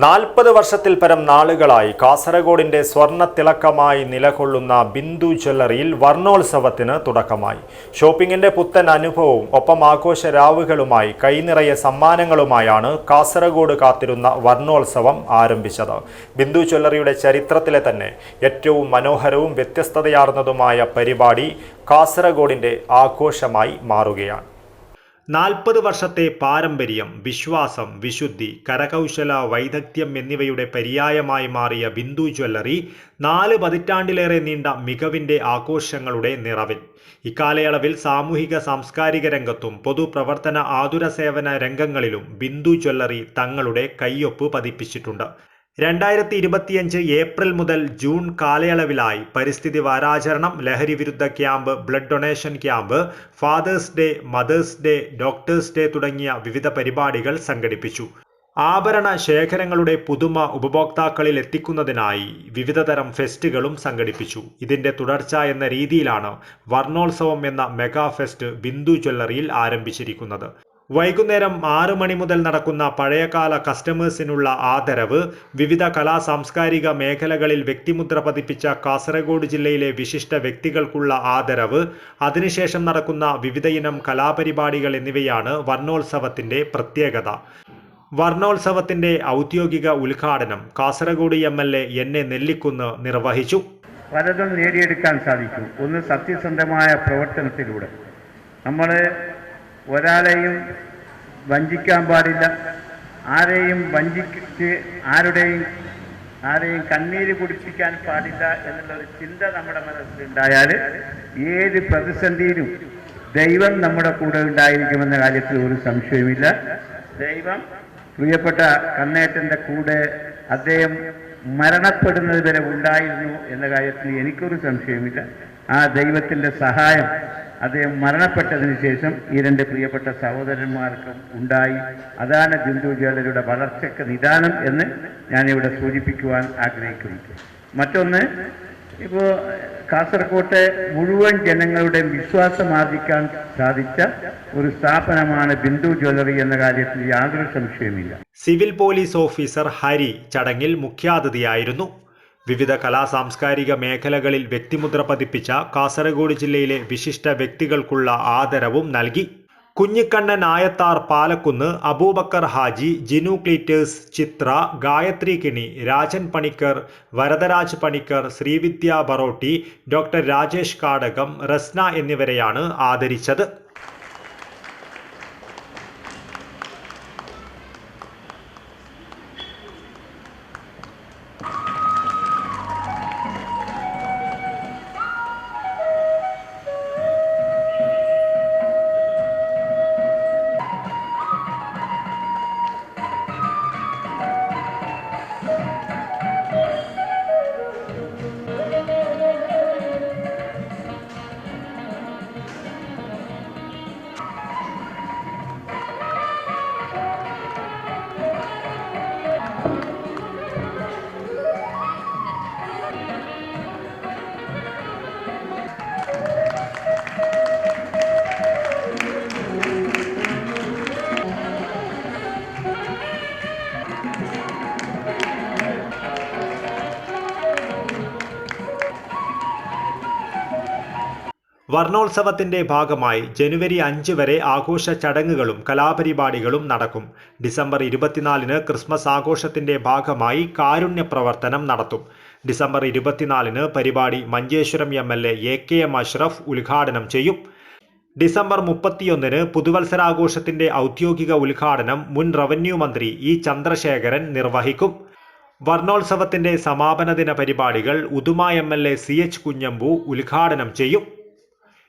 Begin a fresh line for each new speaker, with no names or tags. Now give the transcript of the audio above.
നാൽപ്പത് വർഷത്തിൽ പരം നാളുകളായി കാസർഗോഡിന്റെ സ്വർണ തിളക്കമായി നിലകൊള്ളുന്ന ബിന്ദു ജ്വല്ലറിയിൽ വർണോത്സവത്തിന് തുടക്കമായി. ഷോപ്പിംഗിന്റെ പുത്തൻ അനുഭവവും ഒപ്പം ആഘോഷ രാവുകളുമായി കൈനിറയ സമ്മാനങ്ങളുമായാണ് കാസർഗോഡ് കാത്തിരുന്ന വർണോത്സവം ആരംഭിച്ചത്. ബിന്ദു ജ്വല്ലറിയുടെ ചരിത്രത്തിലെ തന്നെ ഏറ്റവും മനോഹരവും വ്യത്യസ്തതയാർന്നതുമായ പരിപാടി കാസർഗോഡിന്റെ ആഘോഷമായി മാറുകയാണ്. നാൽപ്പത് വർഷത്തെ പാരമ്പര്യം വിശ്വാസം വിശുദ്ധി കരകൗശല വൈദഗ്ധ്യം എന്നിവയുടെ പര്യായമായി മാറിയ ബിന്ദു ജ്വല്ലറി നാല് പതിറ്റാണ്ടിലേറെ നീണ്ട മികവിന്റെ ആഘോഷങ്ങളുടെ നിറവിൽ. ഇക്കാലയളവിൽ സാമൂഹിക സാംസ്കാരിക രംഗത്തും പൊതുപ്രവർത്തന ആതുര സേവന രംഗങ്ങളിലും ബിന്ദു ജ്വല്ലറി തങ്ങളുടെ കയ്യൊപ്പ് പതിപ്പിച്ചിട്ടുണ്ട്. രണ്ടായിരത്തി ഇരുപത്തിയഞ്ച് ഏപ്രിൽ മുതൽ ജൂൺ കാലയളവിലായി പരിസ്ഥിതി വാരാചരണം ലഹരി വിരുദ്ധ camp blood donation camp fathers day mothers day doctors day തുടങ്ങിയ വിവിധ പരിപാടികൾ സംഘടിപ്പിച്ചു. ആഭരണ ശേഖരങ്ങളുടെ പുതുമ ഉപഭോക്താക്കളിൽ എത്തിക്കുന്നതിനായി വിവിധതരം ഫെസ്റ്റുകളും സംഘടിപ്പിച്ചു. ഇതിന്റെ തുടർച്ച എന്ന രീതിയിലാണ് വർണോത്സവം എന്ന മെഗാ ഫെസ്റ്റ് ബിന്ദു ജ്വല്ലറിയിൽ ആരംഭിച്ചിരിക്കുന്നത്. വൈകുന്നേരം ആറ് മണി മുതൽ നടക്കുന്ന പഴയകാല കസ്റ്റമേഴ്സിനുള്ള ആദരവ് വിവിധ കലാ സാംസ്കാരിക മേഖലകളിൽ വ്യക്തിമുദ്ര പതിപ്പിച്ച കാസർഗോഡ് ജില്ലയിലെ വിശിഷ്ട വ്യക്തികൾക്കുള്ള ആദരവ് അതിനുശേഷം നടക്കുന്ന വിവിധയിനം കലാപരിപാടികൾ എന്നിവയാണ് വർണോത്സവത്തിന്റെ പ്രത്യേകത. വർണോത്സവത്തിന്റെ ഔദ്യോഗിക ഉദ്ഘാടനം Kasaragod M L A N A Nellikunnu നിർവഹിച്ചു.
പലതും നേടിയെടുക്കാൻ സാധിക്കും ഒന്ന് സത്യസന്ധമായ പ്രവർത്തനത്തിലൂടെ. നമ്മൾ ഒരാളെയും വഞ്ചിക്കാൻ പാടില്ല. ആരെയും വഞ്ചിച്ച് ആരുടെയും ആരെയും കണ്ണീര് കുടിപ്പിക്കാൻ പാടില്ല എന്നുള്ളൊരു ചിന്ത നമ്മുടെ മനസ്സിലുണ്ടായാൽ ഏത് പ്രതിസന്ധിയിലും ദൈവം നമ്മുടെ കൂടെ ഉണ്ടായിരിക്കുമെന്ന കാര്യത്തിൽ ഒരു സംശയവുമില്ല. ദൈവം പ്രിയപ്പെട്ട കണ്ണേറ്റന്റെ കൂടെ അദ്ദേഹം മരണപ്പെടുന്നത് വരെ ഉണ്ടായിരുന്നു എന്ന കാര്യത്തിൽ എനിക്കൊരു സംശയമില്ല ആ ദൈവത്തിന്റെ സഹായം അദ്ദേഹം മരണപ്പെട്ടതിന് ശേഷം ഈ രണ്ട് പ്രിയപ്പെട്ട സഹോദരന്മാർക്കും ഉണ്ടായി. അതാണ് ബിന്ദു വളർച്ചയ്ക്ക് നിദാനം എന്ന് ഞാനിവിടെ സൂചിപ്പിക്കുവാൻ ആഗ്രഹിക്കുന്നു. മറ്റൊന്ന് ഇപ്പോൾ കാസർകോട്ടെ മുഴുവൻ ജനങ്ങളുടെ വിശ്വാസം ആർജിക്കാൻ സാധിച്ച ഒരു സ്ഥാപനമാണ് ബിന്ദു ജ്വല്ലറി എന്ന കാര്യത്തിൽ യാതൊരു സംശയമില്ല
സിവിൽ പോലീസ് ഓഫീസർ ഹരി ചടങ്ങിൽ മുഖ്യാതിഥിയായിരുന്നു വിവിധ കലാ സാംസ്കാരിക മേഖലകളിൽ വ്യക്തിമുദ്ര പതിപ്പിച്ച കാസർഗോഡ് ജില്ലയിലെ വിശിഷ്ട വ്യക്തികൾക്കുള്ള ആദരവും നൽകി. കുഞ്ഞിക്കണ്ണൻ ആയത്താർ പാലക്കുന്ന് അബൂബക്കർ ഹാജി ജിനു ക്ലീറ്റേഴ്സ് ചിത്ര ഗായത്രി കിണി രാജൻ പണിക്കർ വരദരാജ് പണിക്കർ ശ്രീവിദ്യ ബറോട്ടി ഡോക്ടർ രാജേഷ് കാടകം റസ്ന എന്നിവരെയാണ് ആദരിച്ചത്. വർണോത്സവത്തിന്റെ ഭാഗമായി ജനുവരി അഞ്ച് വരെ ആഘോഷ ചടങ്ങുകളും കലാപരിപാടികളും നടക്കും. ഡിസംബർ ഇരുപത്തിനാലിന് ക്രിസ്മസ് ആഘോഷത്തിന്റെ ഭാഗമായി കാരുണ്യ പ്രവർത്തനം നടത്തും. ഡിസംബർ ഇരുപത്തിനാലിന് പരിപാടി Manjeshwaram M L A A K M Ashraf ഉദ്ഘാടനം ചെയ്യും. ഡിസംബർ മുപ്പത്തിയൊന്നിന് പുതുവത്സരാഘോഷത്തിന്റെ ഔദ്യോഗിക ഉദ്ഘാടനം മുൻ റവന്യൂ മന്ത്രി ഇ ചന്ദ്രശേഖരൻ നിർവഹിക്കും. വർണോത്സവത്തിന്റെ സമാപന ദിന പരിപാടികൾ Uduma M L A C H Kunhambu ഉദ്ഘാടനം ചെയ്യും.